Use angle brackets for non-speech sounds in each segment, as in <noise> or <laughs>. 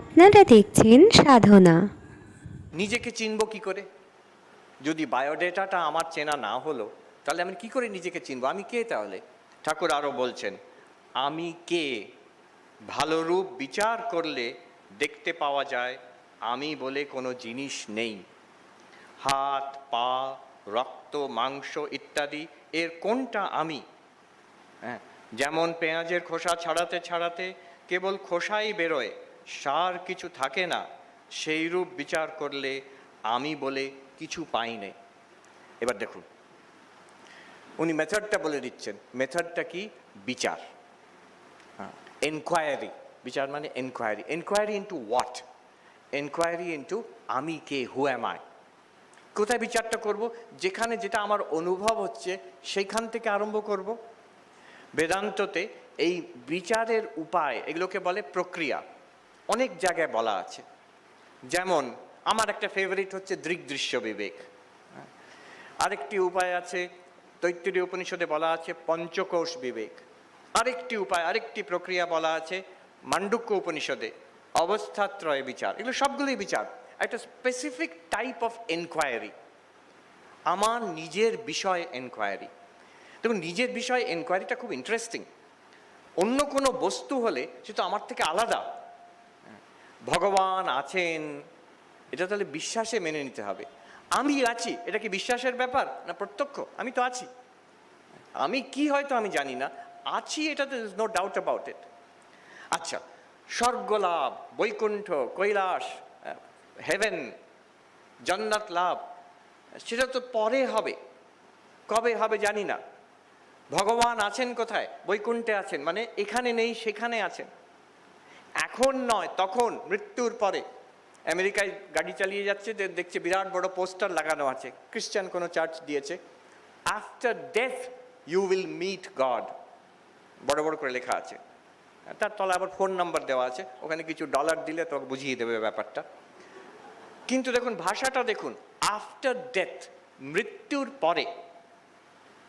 আপনারা দেখছেন সাধনা। নিজেকে চিনব কি করে? যদি বায়োডেটাটা আমার চেনা না হলো, তাহলে আমি কি করে নিজেকে চিনব? আমি কে তাহলে? ঠাকুর আরও বলছেন, আমি কে? ভালো রূপ বিচার করলে দেখতে পাওয়া যায়, আমি বলে কোনো জিনিস নেই। হাত, পা, রক্ত, মাংস ইত্যাদি, এর কোনটা আমি? হ্যাঁ যেমন পেঁয়াজের খোসা ছাড়াতে ছাড়াতে কেবল খোসাই বেরোয় সার কিছু থাকে না, সেই রূপ বিচার করলে আমি বলে কিছু পাই নাই। এবার দেখুন, উনি মেথডটা বলে দিচ্ছেন। মেথডটা কি? বিচার। এনকোয়ারি বিচার মানে enquiry enquiry into what enquiry into আমি কে হু অ্যাম আই কোথায় বিচারটা করব? যেখানে যেটা আমার অনুভব হচ্ছে, সেইখান থেকে আরম্ভ করব। বেদান্ততে এই বিচারের উপায়, এগুলোকে বলে প্রক্রিয়া। অনেক জায়গায় বলা আছে। যেমন, আমার একটা ফেভারিট হচ্ছে দৃগ্দৃশ্য বিবেক। আরেকটি উপায় আছে তৈত্তরীয় উপনিষদে বলা আছে পঞ্চকোষ বিবেক। আরেকটি উপায়, আরেকটি প্রক্রিয়া বলা আছে মান্ডুক্য উপনিষদে, অবস্থাত্রয় বিচার। এগুলো সবগুলোই বিচার। একটা স্পেসিফিক টাইপ অফ এনকোয়ারি আমার নিজের বিষয় এনকোয়ারি দেখুন, নিজের বিষয় এনকোয়ারিটা খুব ইন্টারেস্টিং অন্য কোনো বস্তু হলে সে তো আমার থেকে আলাদা। ভগবান আছেন, এটা তাহলে বিশ্বাসে মেনে নিতে হবে। আমি আছি, এটা কি বিশ্বাসের ব্যাপার না প্রত্যক্ষ? আমি তো আছি। আমি কি হয়তো আমি জানি না। আছি এটাতে নো ডাউট অ্যাবাউট ইট আচ্ছা স্বর্গলাভ, বৈকুণ্ঠ, কৈলাস হেভেন জন্নাত লাভ, সেটা তো পরে হবে। কবে হবে জানি না। ভগবান আছেন কোথায়? বৈকুণ্ঠে আছেন মানে এখানে নেই, সেখানে আছেন। এখন নয় তখন মৃত্যুর পরে। আমেরিকায় গাড়ি চালিয়ে যাচ্ছে দেখছে বিরাট বড় পোস্টার লাগানো আছে। খ্রিস্টান কোনো চার্চ দিয়েছে। After death you will meet God. বড় বড় করে লেখা আছে। তার তলা আবার ফোন নাম্বার দেওয়া আছে। ওখানে কিছু ডলার দিলে তোমাকে বুঝিয়ে দেবে ব্যাপারটা। কিন্তু দেখুন ভাষাটা দেখুন। আফটার ডেথ মৃত্যুর পরে।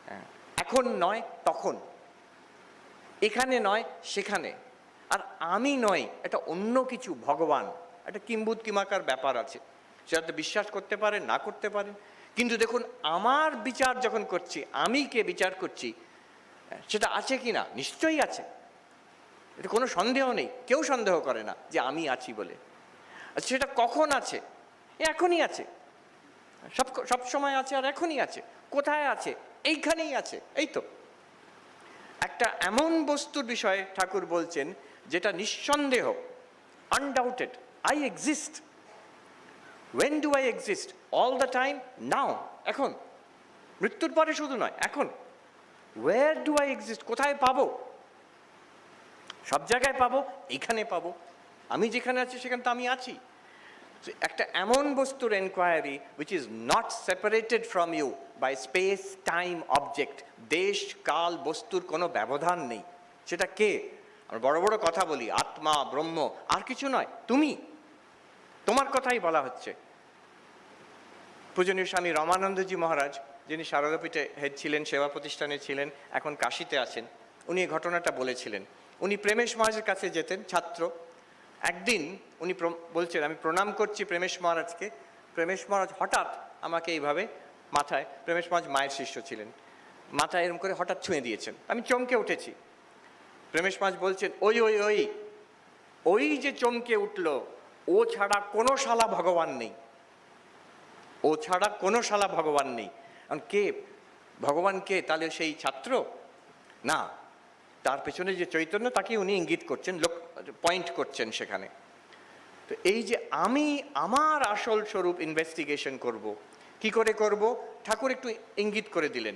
হ্যাঁ, এখন নয় তখন। এখানে নয় সেখানে। আর আমি নয় এটা অন্য কিছু, ভগবান। একটা কিম্বুত কিমাকার ব্যাপার আছে। সেটাতে বিশ্বাস করতে পারেন না করতে পারেন কিন্তু দেখুন, আমার বিচার যখন করছি, আমি কে বিচার করছি, সেটা আছে কি না? নিশ্চয়ই আছে। এটা কোনো সন্দেহ নেই। কেউ সন্দেহ করে না যে আমি আছি বলে। আর সেটা কখন আছে? এখনই আছে। সব সব সময় আছে আর এখনই আছে। কোথায় আছে? এইখানেই আছে। এই তো। একটা এমন বস্তুর বিষয়ে ঠাকুর বলছেন যেটা নিঃসন্দেহ undoubted I exist when do I exist all the time now এখন. মৃত্যুর পরে শুধু নয়, এখন. ওয়ার ডু আই এক্সিস্ট কোথায় পাবো? সব জায়গায় পাবো, এখানে পাবো। আমি যেখানে আছি, সেখানে তো আমি আছি। একটা এমন বস্তুর enquiry which is not separated from you by space time object দেশ, কাল, বস্তুর কোনো ব্যবধান নেই। সেটা কে? আমরা বড় বড় কথা বলি, আত্মা, ব্রহ্ম, আর কিছু নয়, তুমি। তোমার কথাই বলা হচ্ছে। পূজনীয় স্বামী রমানন্দজি মহারাজ, যিনি শারদাপীঠে হেড ছিলেন, সেবা প্রতিষ্ঠানে ছিলেন, এখন কাশিতে আছেন, উনি এই ঘটনাটা বলেছিলেন। উনি প্রেমেশ মহারাজের কাছে যেতেন, ছাত্র। একদিন উনি বলছেন, আমি প্রণাম করছি প্রেমেশ মহারাজকে। প্রেমেশ মহারাজ হঠাৎ আমাকে এইভাবে মাথায়, প্রেমেশ মহারাজ মায়ের শিষ্য ছিলেন। মাথায় এরকম করে হঠাৎ ছুঁয়ে দিয়েছেন। আমি চমকে উঠেছি। প্রেমেশ মহারাজ বলছেন, ওই ওই ওই ওই যে চমকে উঠল, ও ছাড়া কোনো শালা ভগবান নেই। ও ছাড়া কোনো শালা ভগবান নেই। কারণ কে? ভগবান কে? তাহলে সেই ছাত্র? না, তার পেছনে যে চৈতন্য তাকে উনি ইঙ্গিত করছেন, লোক, পয়েন্ট করছেন সেখানে। তো এই যে আমি আমার আসল স্বরূপ ইনভেস্টিগেশন করব, কি করে করব? ঠাকুর একটু ইঙ্গিত করে দিলেন।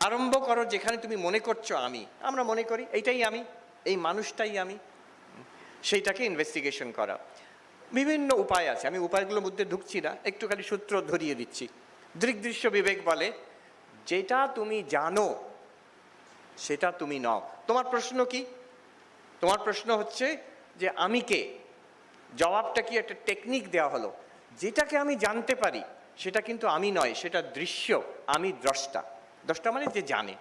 আরম্ভ করো যেখানে তুমি মনে করছ আমি। আমরা মনে করি এইটাই আমি, এই মানুষটাই আমি। সেইটাকে ইনভেস্টিগেশন করা। বিভিন্ন উপায় আছে। আমি উপায়গুলোর মধ্যে ঢুকছি না একটু খালি সূত্র ধরিয়ে দিচ্ছি। দৃগ্দৃশ্য বিবেক বলে, যেটা তুমি জানো, সেটা তুমি নও। তোমার প্রশ্ন কি? তোমার প্রশ্ন হচ্ছে যে আমি কে? জবাবটা কি একটা টেকনিক দেওয়া হলো? যেটাকে আমি জানতে পারি, সেটা কিন্তু আমি নয়, সেটা দৃশ্য, আমি দ্রষ্টা। দ্রষ্টা মানে যে জানে।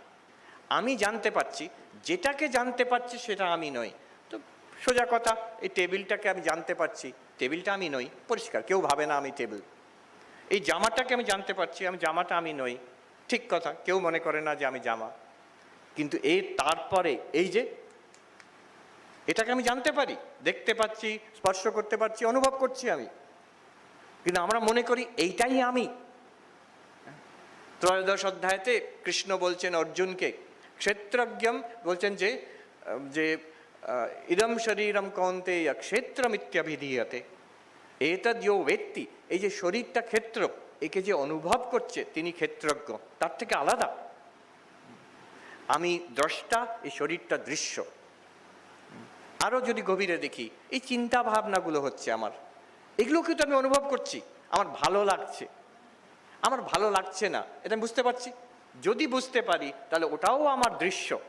আমি জানতে পারছি, যেটাকে জানতে পারছি সেটা আমি নই। তো সোজা কথা, এই টেবিলটাকে আমি জানতে পারছি, টেবিলটা আমি নই। পরিষ্কার, কেউ ভাবে না আমি টেবিল। এই জামাটাকে আমি জানতে পারছি, আমি জামাটা আমি নই। ঠিক কথা, কেউ মনে করে না যে আমি জামা। কিন্তু এর তারপরে, এই যে, এটাকে আমি জানতে পারি, দেখতে পাচ্ছি, স্পর্শ করতে পারছি, অনুভব করছি আমি। কিন্তু আমরা মনে করি, এইটাই আমি। ত্রয়োদশ অধ্যায়তে কৃষ্ণ বলছেন অর্জুনকে, ক্ষেত্রজ্ঞম বলছেন যে যে ইদম শরীরম কন্তে ক্ষেত্রমিত্যভিধীয়তে এতদ ইয়ো ব্যক্তি এই যে শরীরটা ক্ষেত্র, একে যে অনুভব করছে, তিনি ক্ষেত্রজ্ঞ, তার থেকে আলাদা। আমি দ্রষ্টা, এই শরীরটা দৃশ্য। আরও যদি গভীরে দেখি, এই চিন্তা ভাবনাগুলো হচ্ছে আমার। এগুলো তো আমি অনুভব করছি, আমার ভালো লাগছে। আমার ভালো লাগছে না। এটা আমি বুঝতে পারছি। যদি বুঝতে পারি, তাহলে ওটাও আমার দৃশ্য।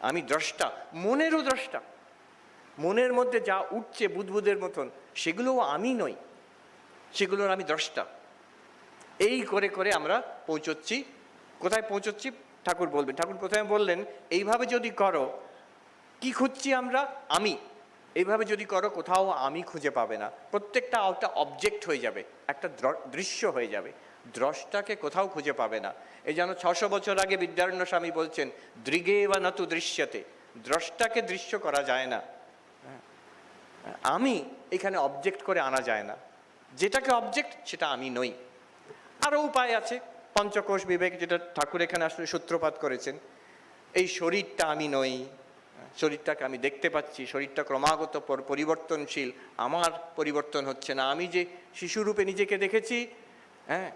আমি দ্রষ্টা, মনেরও দ্রষ্টা। মনের মধ্যে যা উঠছে বুদবুদের মতন, সেগুলোও আমি নই। সেগুলোর আমি দ্রষ্টা। এই করে করে আমরা পৌঁছচ্ছি। কোথায় পৌঁছচ্ছি? ঠাকুর বলবেন। ঠাকুর প্রথমে বললেন, এইভাবে যদি করো, কি খুঁজছি আমরা? আমি। এইভাবে যদি করো, কোথাও আমি খুঁজে পাবে না। প্রত্যেকটা একটা অবজেক্ট হয়ে যাবে, একটা দৃশ্য হয়ে যাবে। দ্রষ্টাকে কোথাও খুঁজে পাবে না। এই যেন ছশো বছর আগে বিদ্যারণ্য স্বামী বলছেন দৃগে বা নতু দৃশ্যতে। দ্রষ্টাকে দৃশ্য করা যায় না। আমি এখানে অবজেক্ট করে আনা যায় না। যেটাকে অবজেক্ট সেটা আমি নই। আরও উপায় আছে। পঞ্চকোষ বিবেক, যেটা ঠাকুর এখানে আসলে সূত্রপাত করেছেন, এই শরীরটা আমি নই। শরীরটাকে আমি দেখতে পাচ্ছি, শরীরটা ক্রমাগত পর- পরিবর্তনশীল। আমার পরিবর্তন হচ্ছে না। আমি যে শিশুরূপে নিজেকে দেখেছি হ্যাঁ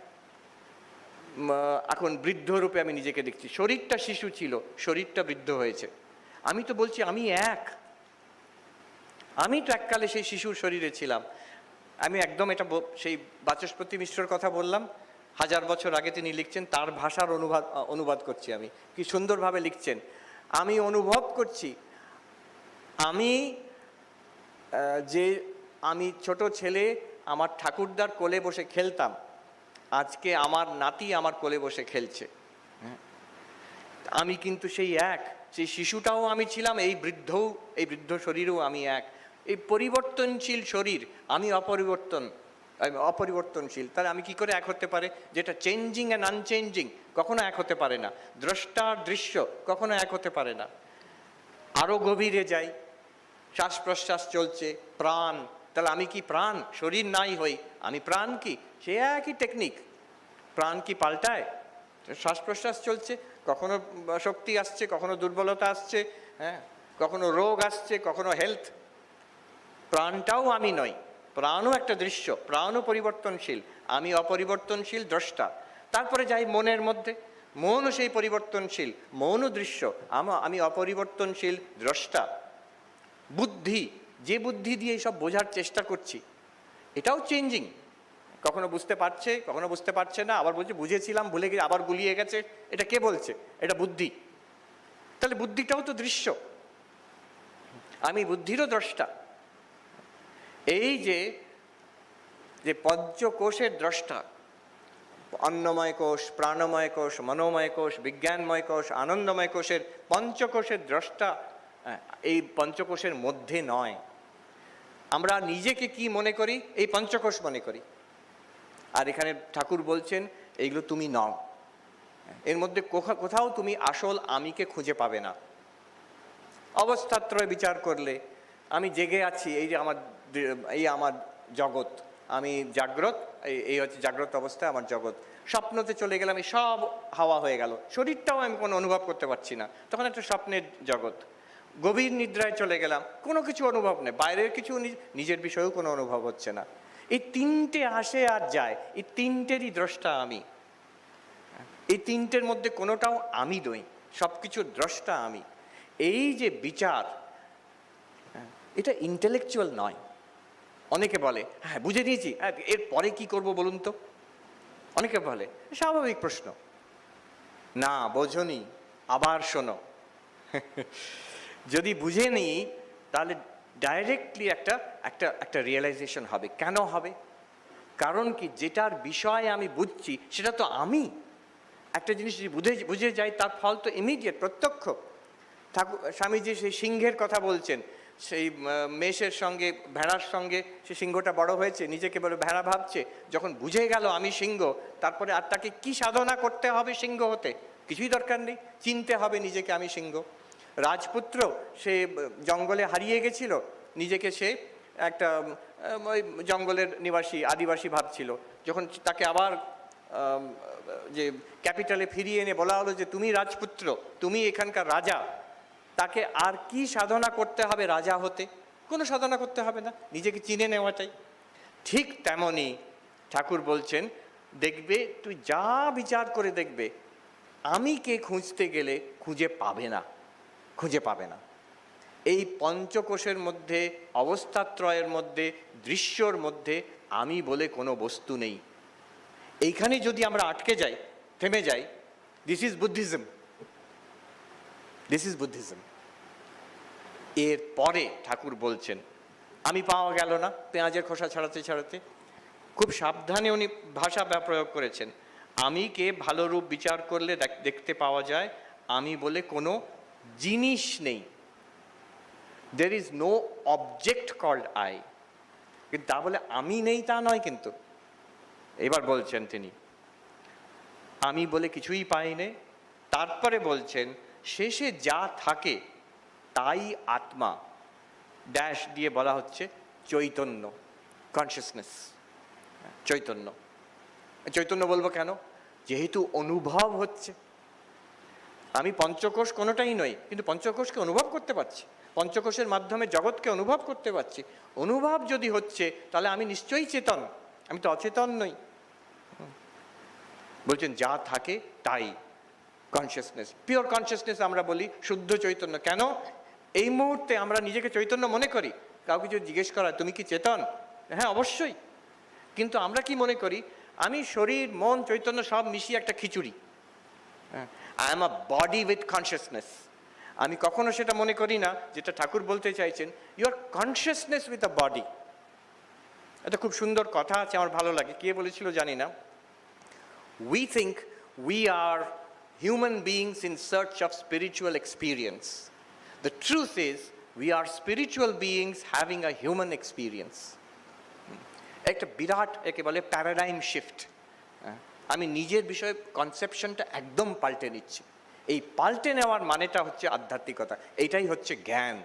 এখন বৃদ্ধ রূপে আমি নিজেকে দেখছি। শরীরটা শিশু ছিল, শরীরটা বৃদ্ধ হয়েছে। আমি তো বলছি, আমি এক। আমি তো এককালে সেই শিশুর শরীরে ছিলাম। আমি একদম এটা সেই বাচস্পতি মিশ্রর কথা বললাম। হাজার বছর আগে তিনি লিখছেন, তার ভাষার অনুবাদ অনুবাদ করছি আমি। কি সুন্দরভাবে লিখছেন। আমি অনুভব করছি, আমি যে আমি ছোট ছেলে, আমার ঠাকুরদার কোলে বসে খেলতাম। আজকে আমার নাতি আমার কোলে বসে খেলছে। হ্যাঁ। আমি কিন্তু সেই এক, সেই শিশুটাও আমি ছিলাম, এই বৃদ্ধও, এই বৃদ্ধ শরীরও আমি এক। এই পরিবর্তনশীল শরীর, আমি অপরিবর্তন অপরিবর্তনশীল। তাহলে আমি কি করে এক হতে পারে? যেটা চেঞ্জিং অ্যান্ড আনচেঞ্জিং কখনো এক হতে পারে না। দ্রষ্টার দৃশ্য, কখনো এক হতে পারে না। আরও গভীরে যাই শ্বাস প্রশ্বাস চলছে, প্রাণ তাহলে আমি কি প্রাণ? শরীর নাই হই। আমি প্রাণ কি? সে একই টেকনিক প্রাণ কি পাল্টায়? শ্বাস প্রশ্বাস চলছে, কখনো শক্তি আসছে, কখনো দুর্বলতা আসছে হ্যাঁ? কখনো রোগ আসছে, কখনো হেলথ প্রাণটাও আমি নই। প্রাণও একটা দৃশ্য, প্রাণও পরিবর্তনশীল। আমি অপরিবর্তনশীল দ্রষ্টা। তারপরে যাই মনের মধ্যে। মনও সেই পরিবর্তনশীল, মনও দৃশ্য। আমা অপরিবর্তনশীল দ্রষ্টা। বুদ্ধি। যে বুদ্ধি দিয়ে সব বোঝার চেষ্টা করছি, এটাও চেঞ্জিং কখনো বুঝতে পারছে, কখনো বুঝতে পারছে না, আবার বলছে, বুঝেছিলাম, ভুলে গিয়ে আবার গুলিয়ে গেছে। এটা কে বলছে? এটা বুদ্ধি। তাহলে বুদ্ধিটাও তো দৃশ্য। আমি বুদ্ধিরও দ্রষ্টা। এই যে যে পঞ্চকোষের দ্রষ্টা, অন্নময় কোষ, প্রাণময় কোষ, মনোময় কোষ, বিজ্ঞানময় কোষ, আনন্দময় কোষের পঞ্চকোষের দ্রষ্টা এই পঞ্চকোষের মধ্যে নয়। আমরা নিজেকে কি মনে করি? এই পঞ্চকোষ মনে করি। আর এখানে ঠাকুর বলছেন, এইগুলো তুমি নও। এর মধ্যে কোথা- কোথাও তুমি আসল আমিকে খুঁজে পাবে না। অবস্থাত্রয় বিচার করলে, আমি জেগে আছি, এই যে আমার এই আমার জগৎ। আমি জাগ্রত, এই- এই হচ্ছে জাগ্রত অবস্থায় আমার জগৎ। স্বপ্নতে চলে গেলাম, এই সব হাওয়া হয়ে গেল। শরীরটাও আমি কোনো অনুভব করতে পারছি না। তখন একটা স্বপ্নের জগৎ। গভীর নিদ্রায় চলে গেলাম। কোনো কিছু অনুভব নেই। বাইরের কিছু নিজ- নিজের বিষয়েও কোনো অনুভব হচ্ছে না। এই তিনটে আসে আর যায়। এই তিনটেরই দ্রষ্টা আমি। এই তিনটের মধ্যে কোনোটাও আমি নই। সব কিছুর দ্রষ্টা আমি। এই যে বিচার, এটা ইন্টেলেকচুয়াল নয়। অনেকে বলে হ্যাঁ বুঝে নিয়েছি। হ্যাঁ এর পরে কি করব বলুন তো? অনেকে বলে, স্বাভাবিক প্রশ্ন। না, বোঝনি। আবার শোনো। <laughs> যদি বুঝে নিই, তাহলে ডাইরেক্টলি একটা একটা একটা রিয়েলাইজেশন হবে। কেন হবে? কারণ কি, যেটার বিষয়ে আমি বুঝছি, সেটা তো আমি। একটা জিনিস যদি বুঝে বুঝে যাই, তার ফল তো ইমিডিয়েট প্রত্যক্ষ। ঠাকুর, স্বামীজি সেই সিংহের কথা বলছেন। সেই মেষের সঙ্গে, ভেড়ার সঙ্গে সে সিংহটা বড় হয়েছে, নিজেকে বলে ভেড়া ভাবছে। যখন বুঝে গেল আমি সিংহ, তারপরে আর তাকে কী সাধনা করতে হবে সিংহ হতে? কিছুই দরকার নেই। চিনতে হবে নিজেকে আমি সিংহ। রাজপুত্র সে জঙ্গলে হারিয়ে গেছিল। নিজেকে সে একটা ওই জঙ্গলের নিবাসী, আদিবাসী ভাবছিল। যখন তাকে আবার যে ক্যাপিটালে ফিরিয়ে এনে বলা হলো যে, তুমি রাজপুত্র, তুমি এখানকার রাজা, তাকে আর কি সাধনা করতে হবে রাজা হতে? কোনো সাধনা করতে হবে না, নিজেকে চিনে নেওয়াটাই। ঠিক তেমনই ঠাকুর বলছেন, দেখবে, তুই যা বিচার করে দেখবে, আমি কে খুঁজতে গেলে খুঁজে পাবে না। খুঁজে পাবে না। এই পঞ্চকোষের মধ্যে, অবস্থাত্রয়ের মধ্যে, দৃশ্যর মধ্যে আমি বলে কোনো বস্তু নেই। এইখানে যদি আমরা আটকে যাই, থেমে যাই this is Buddhism this is Buddhism এর পরে ঠাকুর বলছেন, আমি পাওয়া গেল না, পেঁয়াজের খোসা ছাড়াতে ছাড়াতে। খুব সাবধানে উনি ভাষা প্রয়োগ করেছেন, আমি কে ভালো রূপ বিচার করলে দেখতে পাওয়া যায়, আমি বলে কোনো জিনিস নেই। There is no object called I কিন্তু তা বলে আমি নেই তা নয় কিন্তু। এবার বলছেন তিনি, আমি বলে কিছুই পাইনি। তারপরে বলছেন, শেষে যা থাকে তাই আত্মা। ড্যাশ দিয়ে বলা হচ্ছে চৈতন্য কনসিয়াসনেস চৈতন্য। চৈতন্য বলব কেন? যেহেতু অনুভব হচ্ছে। আমি পঞ্চকোষ কোনোটাই নই, কিন্তু পঞ্চকোষকে অনুভব করতে পারছি। পঞ্চকোষের মাধ্যমে জগৎকে অনুভব করতে পারছি। অনুভব যদি হচ্ছে, তাহলে আমি নিশ্চয়ই চেতন। আমি তো অচেতন নই। বলছেন, যা থাকে তাই। কনসিয়াসনেস পিওর কনসিয়াসনেস আমরা বলি শুদ্ধ চৈতন্য। কেন? এই মুহূর্তে আমরা নিজেকে চৈতন্য মনে করি। কাউকে যদি জিজ্ঞেস করা তুমি কি চেতন? হ্যাঁ অবশ্যই। কিন্তু আমরা কি মনে করি? আমি শরীর, মন, চৈতন্য সব মিশিয়ে একটা খিচুড়ি। I am a body with consciousness আমি কখনো সেটা মনে করি না যেটা ঠাকুর বলতে চাইছেন your consciousness with a body এটা খুব সুন্দর কথা আছে আমার ভালো লাগে কে বলেছিল জানি না we think we are human beings in search of spiritual experience. The truth is, we are spiritual beings having a human experience. একটা বিরাট একে বলে প্যারাডাইম শিফট আমি নিজের বিষয়ে কনসেপশনটা একদম পাল্টে নিচ্ছি। এই পাল্টে নেওয়ার মানেটা হচ্ছে আধ্যাত্মিকতা। এইটাই হচ্ছে জ্ঞান।